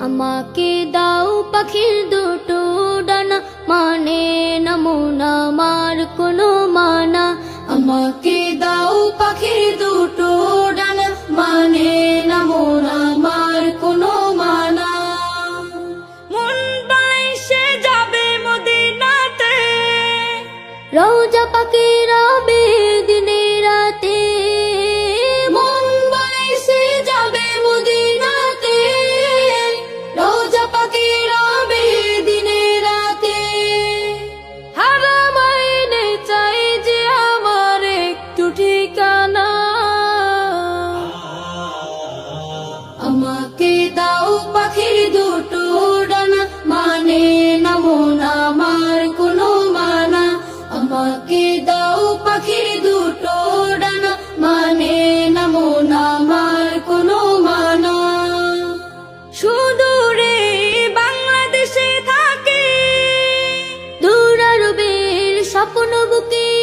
আমাকে দাও পাখির দুটো ডানা মানে নমুনা আমার কোনো মানা। আমাকে দাও পাখির দুটো ডানা মানে নমুনা আমার কোনো মানা। মুম্বাই সে যাবে মদিনাতে। রৌজা পাখি রবে পাখির দুটো ডানা মানে নামো নামার কোনো মানা। সুদূরে বাংলাদেশে থাকে। দূরারবের স্বপ্ন বুকে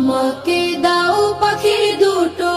আমাকে দাও পাখির দুটো